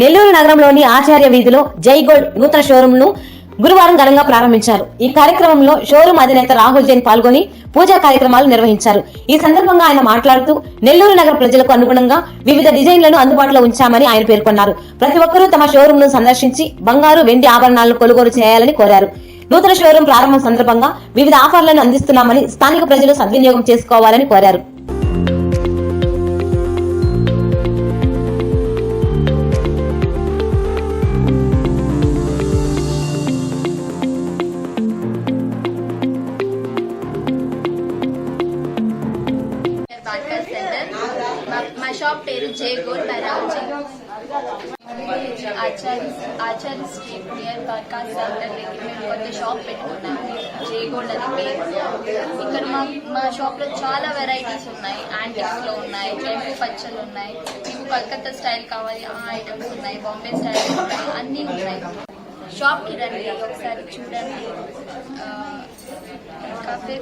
నెల్లూరు నగరంలోని ఆచార్య వీధిలో జై గోల్డ్ నూతన షోరూమ్ను గురువారం ఘనంగా ప్రారంభించారు. ఈ కార్యక్రమంలో షోరూమ్ అధినేత రాహుల్ జైన్ పాల్గొని పూజా కార్యక్రమాలు నిర్వహించారు. ఈ సందర్భంగా ఆయన మాట్లాడుతూ నెల్లూరు నగర ప్రజలకు అనుగుణంగా వివిధ డిజైన్లను అందుబాటులో ఉంచామని ఆయన పేర్కొన్నారు. ప్రతి ఒక్కరూ తమ షోరూమ్ను సందర్శించి బంగారు వెండి ఆభరణాలను కొనుగోలు చేయాలని కోరారు. నూతన షోరూం ప్రారంభం సందర్భంగా వివిధ ఆఫర్లను అందిస్తున్నామని స్థానిక ప్రజలు సద్వినియోగం చేసుకోవాలని కోరారు. మా- షాప్ పేరు J gold by Raoji Acharya street near బార్కార్ centre దగ్గర మేము కొత్త షాప్ పెట్టుకున్నాము జే గోల్డ్ అని పేరు. ఇక్కడ మా మా షాప్లో చాలా వెరైటీస్ ఉన్నాయి. యాంటిక్స్లో ఉన్నాయి జంపు పచ్చలు ఉన్నాయి. మీకు కలకత్తా స్టైల్ కావాలి ఆ ఐటమ్స్ ఉన్నాయి బాంబే స్టైల్ ఉన్నాయి అన్నీ ఉన్నాయి. షాప్కి రండి ఒకసారి చూడండి. Coffee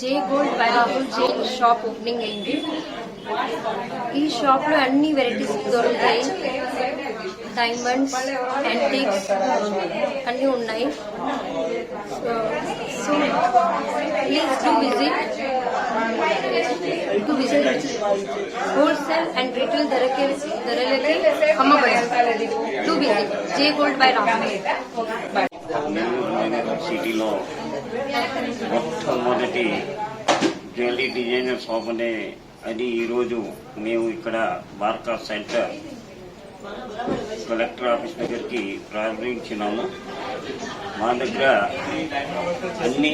J gold by Rahul Jain shop opening అయింది. ఈ షాప్లో అన్ని వెరైటీస్ దొరుకుతాయి. డైమండ్స్ యాంటిక్స్ అన్ని ఉన్నాయి. So please to visit to visit wholesale and retail ధరకే ధరలకి అమ్మబడి. To visit J gold by Rahul Nellore సిటీలో మొట్టమొదటి జ్యువెలరీ డిజైనర్ షాప్ అనే అది ఈరోజు మేము ఇక్కడ బార్కా సెంటర్ కలెక్టర్ ఆఫీస్ దగ్గరికి ప్రారంభించినాము. మా దగ్గర అన్ని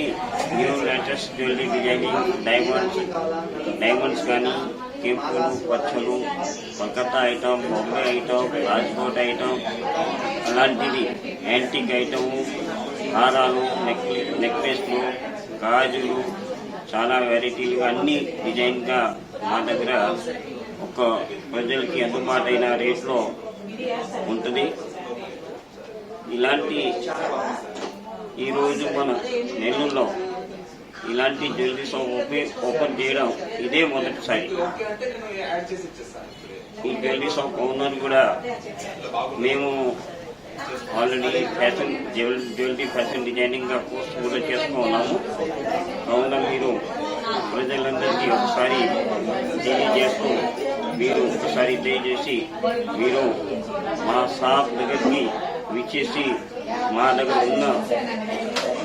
new latest jewellery designing diamonds diamonds కానీ కెంపులు పచ్చలు Calcutta item Bombay item Rajkot item అలాంటిది యాంటిక్ ఐటము హారాలు నెక్ నెక్లెస్లు గాజులు చాలా వెరైటీలు అన్ని డిజైన్గా మా దగ్గర ఒక ప్రజలకి అందుబాటైన రేట్లో ఉంటుంది. ఇలాంటి ఈరోజు మన నెల్లూరులో ఇలాంటి జ్యువెలరీ షాప్ ఓపెన్ ఓపెన్ చేయడం ఇదే మొదటిసారి. ఈ జ్యువెలరీ షాప్ ఓనర్ కూడా మేము already fashion jewel jewellery fashion డిజైనింగ్గా course కూడా చేసుకున్నాము. కావున మీరు ప్రజలందరికీ ఒకసారి తెలియజేస్తూ మీరు ఒకసారి తెలియజేసి మీరు మా షాప్ దగ్గరికి విచ్చేసి మా దగ్గర ఉన్న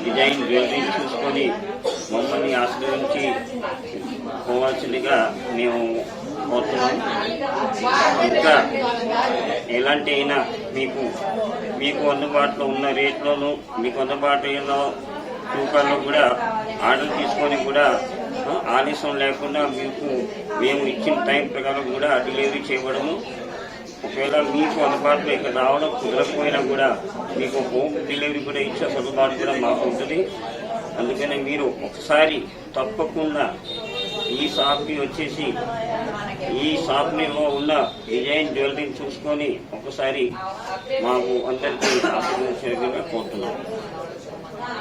డిజైన్ జ్యువెలరీ చూసుకొని మమ్మల్ని ఆశ్రయించి పోవాల్సిందిగా మేము కోరుతున్నాం ఇంకా ఎలాంటి అయినా మీకు మీకు అందుబాటులో ఉన్న రేట్లోనూ మీకు అందుబాటులో తూకాల్లో కూడా ఆర్డర్ తీసుకొని కూడా ఆలస్యం లేకుండా మీకు మేము ఇచ్చిన టైం ప్రకారం కూడా డెలివరీ చేయబడము. ఒకవేళ మీకు అందుబాటులో ఇక్కడ రావడం కుదరకపోయినా కూడా మీకు హోమ్ డెలివరీ కూడా ఇచ్చే సదుబాటు కూడా మాకు ఉంటుంది. అందుకని మీరు ఒకసారి తప్పకుండా ఈ షాప్కి వచ్చేసి ఈ షాప్లో ఉన్న డిజైన్ జ్యువెలరీని చూసుకొని ఒకసారి మాకు అందరికీ ఆశీర్వదించేదిగా కోరుతున్నాం.